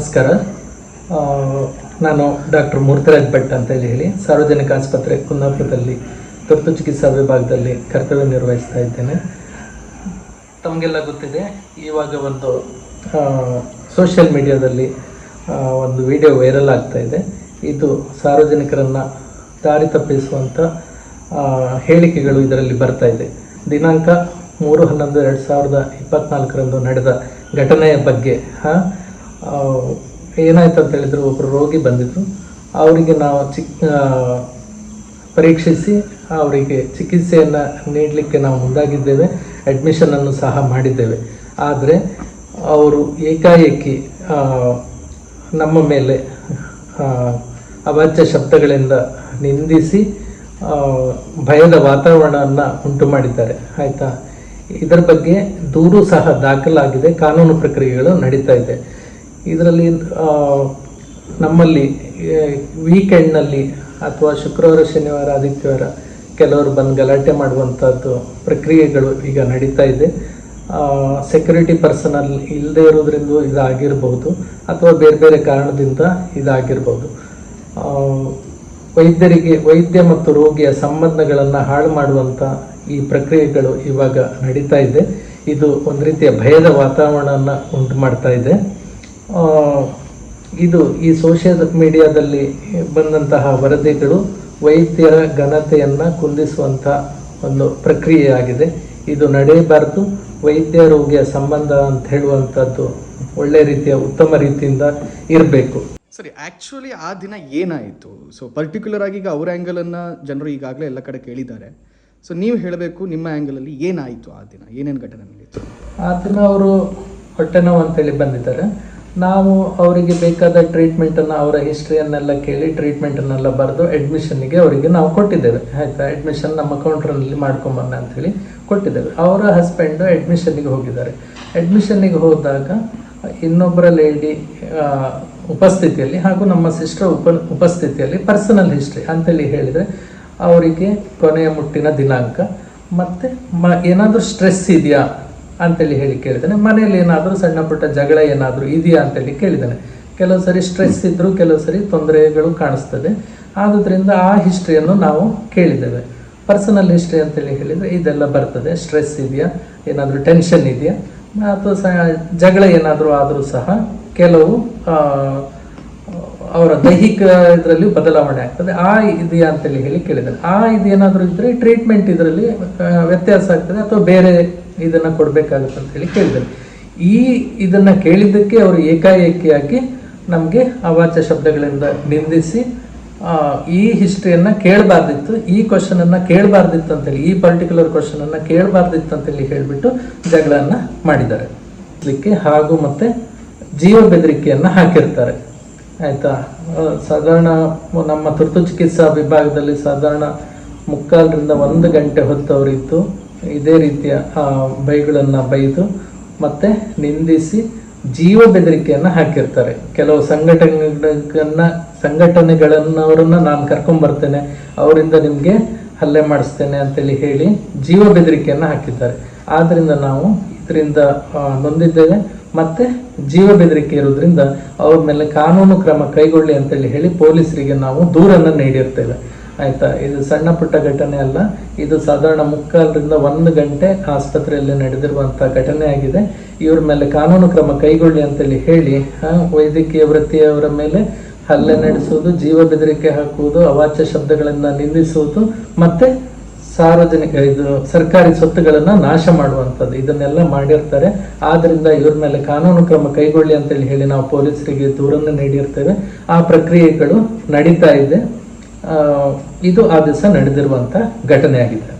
ನಮಸ್ಕಾರ. ನಾನು ಡಾಕ್ಟರ್ ಮೂರ್ತಿರಾಜ್ ಭಟ್ ಅಂತ ಹೇಳಿ ಹೇಳಿ ಸಾರ್ವಜನಿಕ ಆಸ್ಪತ್ರೆ ಕುಂದಾಪುರದಲ್ಲಿ ತುರ್ತು ಚಿಕಿತ್ಸಾ ವಿಭಾಗದಲ್ಲಿ ಕರ್ತವ್ಯ ನಿರ್ವಹಿಸ್ತಾ ಇದ್ದೇನೆ. ತಮಗೆಲ್ಲ ಗೊತ್ತಿದೆ ಇವಾಗ ಒಂದು ಸೋಷಿಯಲ್ ಮೀಡಿಯಾದಲ್ಲಿ ಒಂದು ವಿಡಿಯೋ ವೈರಲ್ ಆಗ್ತಾ ಇದೆ. ಇದು ಸಾರ್ವಜನಿಕರನ್ನು ದಾರಿ ತಪ್ಪಿಸುವಂಥ ಹೇಳಿಕೆಗಳು ಇದರಲ್ಲಿ ಬರ್ತಾ ಇದೆ. ದಿನಾಂಕ ಮೂರು ಹನ್ನೊಂದು ಎರಡು ಸಾವಿರದ ಇಪ್ಪತ್ನಾಲ್ಕರಂದು ನಡೆದ ಘಟನೆಯ ಬಗ್ಗೆ ಆ, ಏನಾಯ್ತು ಅಂತ ಹೇಳಿದ್ರು ಒಬ್ಬರು ರೋಗಿ ಬಂದಿದ್ರು. ಅವರಿಗೆ ನಾವು ಚಿಕ್ ಪರೀಕ್ಷಿಸಿ ಅವರಿಗೆ ಚಿಕಿತ್ಸೆಯನ್ನು ನೀಡಲಿಕ್ಕೆ ನಾವು ಮುಂದಾಗಿದ್ದೇವೆ. ಅಡ್ಮಿಷನನ್ನು ಸಹ ಮಾಡಿದ್ದೇವೆ. ಆದರೆ ಅವರು ಏಕಾಏಕಿ ನಮ್ಮ ಮೇಲೆ ಅವಾಚ್ಯ ಶಬ್ದಗಳಿಂದ ನಿಂದಿಸಿ ಭಯದ ವಾತಾವರಣವನ್ನು ಉಂಟು ಮಾಡಿದ್ದಾರೆ. ಆಯಿತಾ? ಇದರ ಬಗ್ಗೆ ದೂರು ಸಹ ದಾಖಲಾಗಿದೆ. ಕಾನೂನು ಪ್ರಕ್ರಿಯೆಗಳು ನಡೀತಾ ಇದೆ. ಇದರಲ್ಲಿ ನಮ್ಮಲ್ಲಿ ವೀಕೆಂಡ್ನಲ್ಲಿ ಅಥವಾ ಶುಕ್ರವಾರ, ಶನಿವಾರ, ಆದಿತ್ಯವಾರ ಕೆಲವರು ಬಂದು ಗಲಾಟೆ ಮಾಡುವಂಥದ್ದು ಪ್ರಕ್ರಿಯೆಗಳು ಈಗ ನಡೀತಾ ಇದೆ. ಸೆಕ್ಯೂರಿಟಿ ಪರ್ಸನಲ್ ಇಲ್ಲದೆ ಇರೋದ್ರಿಂದ ಇದಾಗಿರ್ಬೋದು ಅಥವಾ ಬೇರೆ ಬೇರೆ ಕಾರಣದಿಂದ ಇದಾಗಿರ್ಬೋದು ವೈದ್ಯರಿಗೆ, ವೈದ್ಯ ಮತ್ತು ರೋಗಿಯ ಸಂಬಂಧಗಳನ್ನು ಹಾಳು ಮಾಡುವಂಥ ಈ ಪ್ರಕ್ರಿಯೆಗಳು ಇವಾಗ ನಡೀತಾ ಇದೆ. ಇದು ಒಂದು ರೀತಿಯ ಭಯದ ವಾತಾವರಣವನ್ನು ಉಂಟು ಮಾಡ್ತಾ ಇದೆ. ಇದು ಈ ಸೋಷಿಯಲ್ ಮೀಡಿಯಾದಲ್ಲಿ ಬಂದಂತಹ ವರದಿಗಳು ವೈದ್ಯರ ಘನತೆಯನ್ನು ಕುಂದಿಸುವಂಥ ಒಂದು ಪ್ರಕ್ರಿಯೆಯಾಗಿದೆ. ಇದು ನಡೆಯಬಾರದು. ವೈದ್ಯ ರೋಗಿಯ ಸಂಬಂಧ ಅಂತ ಹೇಳುವಂಥದ್ದು ಒಳ್ಳೆ ರೀತಿಯ ಉತ್ತಮ ರೀತಿಯಿಂದ ಇರಬೇಕು. ಸರಿ ಆ್ಯಕ್ಚುಲಿ ಆ ದಿನ ಏನಾಯಿತು? ಸೊ ಪರ್ಟಿಕ್ಯುಲರ್ ಆಗಿ ಈಗ ಅವ್ರ ಆ್ಯಂಗಲನ್ನು ಜನರು ಈಗಾಗಲೇ ಎಲ್ಲ ಕಡೆ ಕೇಳಿದ್ದಾರೆ. ಸೊ ನೀವು ಹೇಳಬೇಕು ನಿಮ್ಮ ಆ್ಯಂಗಲಲ್ಲಿ ಏನಾಯಿತು ಆ ದಿನ? ಏನೇನು ಘಟನೆ ನಡೀತು? ಆ ದಿನ ಅವರು ಹೊಟ್ಟೆ ನೋವು ಅಂತೇಳಿ ಬಂದಿದ್ದಾರೆ. ನಾವು ಅವರಿಗೆ ಬೇಕಾದ ಟ್ರೀಟ್ಮೆಂಟನ್ನು ಅವರ ಹಿಸ್ಟ್ರಿಯನ್ನೆಲ್ಲ ಕೇಳಿ ಟ್ರೀಟ್ಮೆಂಟನ್ನೆಲ್ಲ ಬರೆದು ಅಡ್ಮಿಷನ್ನಿಗೆ ಅವರಿಗೆ ನಾವು ಕೊಟ್ಟಿದ್ದೇವೆ. ಆಯಿತಾ? ಅಡ್ಮಿಷನ್ ನಮ್ಮ ಕೌಂಟ್ರಲ್ಲಿ ಮಾಡ್ಕೊಂಬನ್ನ ಅಂತೇಳಿ ಕೊಟ್ಟಿದ್ದೇವೆ. ಅವರ ಹಸ್ಬೆಂಡು ಅಡ್ಮಿಷನ್ನಿಗೆ ಹೋಗಿದ್ದಾರೆ. ಅಡ್ಮಿಷನ್ನಿಗೆ ಹೋದಾಗ ಇನ್ನೊಬ್ಬರ ಲೇಡಿ ಉಪಸ್ಥಿತಿಯಲ್ಲಿ ಹಾಗೂ ನಮ್ಮ ಸಿಸ್ಟರ್ ಉಪ, ಉಪಸ್ಥಿತಿಯಲ್ಲಿ ಪರ್ಸನಲ್ ಹಿಸ್ಟ್ರಿ ಅಂತೇಳಿ ಹೇಳಿದರೆ ಅವರಿಗೆ ಕೊನೆಯ ಮುಟ್ಟಿನ ದಿನಾಂಕ. ಮತ್ತು ಮ, ಏನಾದರೂ ಸ್ಟ್ರೆಸ್ ಇದೆಯಾ? ಅಂತೇಳಿ ಹೇಳಿ ಕೇಳಿದ್ದಾನೆ ಮನೆಯಲ್ಲಿ ಏನಾದರೂ ಸಣ್ಣ ಪುಟ್ಟ ಜಗಳ ಏನಾದರೂ ಇದೆಯಾ ಅಂತೇಳಿ ಕೇಳಿದ್ದಾನೆ ಕೆಲವು ಸರಿ ಸ್ಟ್ರೆಸ್ ಇದ್ದರೂ ಕೆಲವು ಸರಿ ತೊಂದರೆಗಳು ಕಾಣಿಸ್ತದೆ. ಆದುದರಿಂದ ಆ ಹಿಸ್ಟ್ರಿಯನ್ನು ನಾವು ಕೇಳಿದ್ದೇವೆ. ಪರ್ಸನಲ್ ಹಿಸ್ಟ್ರಿ ಅಂತೇಳಿ ಹೇಳಿದರೆ ಇದೆಲ್ಲ ಬರ್ತದೆ. ಸ್ಟ್ರೆಸ್ ಇದೆಯಾ, ಏನಾದರೂ ಟೆನ್ಷನ್ ಇದೆಯಾ, ಅಥವಾ ಸಹ ಜಗಳ ಏನಾದರೂ ಆದರೂ ಸಹ ಕೆಲವು ಅವರ ದೈಹಿಕ ಇದರಲ್ಲಿ ಬದಲಾವಣೆ ಆಗ್ತದೆ. ಆ ಇದೆಯಾ ಅಂತೇಳಿ ಹೇಳಿ ಕೇಳಿದ್ದಾರೆ ಆ ಇದೇನಾದರೂ ಇದ್ದರೆ ಟ್ರೀಟ್ಮೆಂಟ್ ಇದರಲ್ಲಿ ವ್ಯತ್ಯಾಸ ಆಗ್ತದೆ ಅಥವಾ ಬೇರೆ ಇದನ್ನು ಕೊಡಬೇಕಾಗುತ್ತೆ ಅಂತ ಹೇಳಿ ಕೇಳಿದ್ದಾರೆ. ಈ ಇದನ್ನು ಕೇಳಿದ್ದಕ್ಕೆ ಅವರು ಏಕಾಏಕಿಯಾಗಿ ನಮಗೆ ಅವಾಚ್ಯ ಶಬ್ದಗಳಿಂದ ನಿಂದಿಸಿ ಈ ಹಿಸ್ಟ್ರಿಯನ್ನು ಕೇಳಬಾರ್ದಿತ್ತು, ಈ ಕ್ವಶನನ್ನು ಕೇಳಬಾರ್ದಿತ್ತು ಅಂತೇಳಿ ಈ ಪರ್ಟಿಕ್ಯುಲರ್ ಕ್ವಶನನ್ನು ಕೇಳಬಾರ್ದಿತ್ತು ಅಂತೇಳಿ ಹೇಳಿಬಿಟ್ಟು ಜಗಳನ್ನ ಮಾಡಿದ್ದಾರೆ. ಇದಕ್ಕೆ ಹಾಗೂ ಮತ್ತೆ ಜೀವ ಬೆದರಿಕೆಯನ್ನು ಹಾಕಿರ್ತಾರೆ. ಆಯಿತಾ? ಸಾಧಾರಣ ನಮ್ಮ ತುರ್ತು ಚಿಕಿತ್ಸಾ ವಿಭಾಗದಲ್ಲಿ ಸಾಧಾರಣ ಮುಕ್ಕಾಲರಿಂದ ಒಂದು ಗಂಟೆ ಹೊತ್ತವರಿದ್ದು ಇದೇ ರೀತಿಯ ಬೈಗಳನ್ನು ಬೈದು ಮತ್ತೆ ನಿಂದಿಸಿ ಜೀವ ಬೆದರಿಕೆಯನ್ನು ಹಾಕಿರ್ತಾರೆ. ಕೆಲವು ಸಂಘಟನೆಗಳನ್ನ ಅವರನ್ನು ನಾನು ಕರ್ಕೊಂಬರ್ತೇನೆ, ಅವರಿಂದ ನಿಮಗೆ ಹಲ್ಲೆ ಮಾಡಿಸ್ತೇನೆ ಅಂತೇಳಿ ಹೇಳಿ ಜೀವ ಬೆದರಿಕೆಯನ್ನು ಹಾಕಿದ್ದಾರೆ. ಆದ್ದರಿಂದ ನಾವು ಇದರಿಂದ ನೊಂದಿದ್ದೇವೆ. ಮತ್ತೆ ಜೀವ ಬೆದರಿಕೆ ಇರೋದ್ರಿಂದ ಅವ್ರ ಮೇಲೆ ಕಾನೂನು ಕ್ರಮ ಕೈಗೊಳ್ಳಿ ಅಂತೇಳಿ ಹೇಳಿ ಪೊಲೀಸರಿಗೆ ನಾವು ದೂರನ್ನು ನೀಡಿರ್ತೇವೆ. ಆಯ್ತಾ? ಇದು ಸಣ್ಣ ಪುಟ್ಟ ಘಟನೆ ಅಲ್ಲ. ಇದು ಸಾಧಾರಣ ಮುಕ್ಕಾಲರಿಂದ ಒಂದು ಗಂಟೆ ಆಸ್ಪತ್ರೆಯಲ್ಲಿ ನಡೆದಿರುವಂಥ ಘಟನೆ ಆಗಿದೆ. ಇವ್ರ ಮೇಲೆ ಕಾನೂನು ಕ್ರಮ ಕೈಗೊಳ್ಳಿ ಅಂತೇಳಿ ಹೇಳಿ ವೈದ್ಯಕೀಯ ವೃತ್ತಿಯವರ ಮೇಲೆ ಹಲ್ಲೆ ನಡೆಸುವುದು, ಜೀವ ಬೆದರಿಕೆ ಹಾಕುವುದು, ಅವಾಚ್ಯ ಶಬ್ದಗಳನ್ನು ನಿಂದಿಸುವುದು, ಮತ್ತೆ ಸಾರ್ವಜನಿಕ ಇದು ಸರ್ಕಾರಿ ಸ್ವತ್ತುಗಳನ್ನ ನಾಶ ಮಾಡುವಂಥದ್ದು. ಇದನ್ನೆಲ್ಲ ಮಾಡಿರ್ತಾರೆ. ಆದ್ರಿಂದ ಇವ್ರ ಮೇಲೆ ಕಾನೂನು ಕ್ರಮ ಕೈಗೊಳ್ಳಿ ಅಂತೇಳಿ ಹೇಳಿ ನಾವು ಪೊಲೀಸರಿಗೆ ದೂರನ್ನು ನೀಡಿರ್ತೇವೆ. ಆ ಪ್ರಕ್ರಿಯೆಗಳು ನಡೀತಾ ಇದೆ. ಇದು ಆ ದಿವಸ ನಡೆದಿರುವಂಥ ಘಟನೆ ಆಗಿದೆ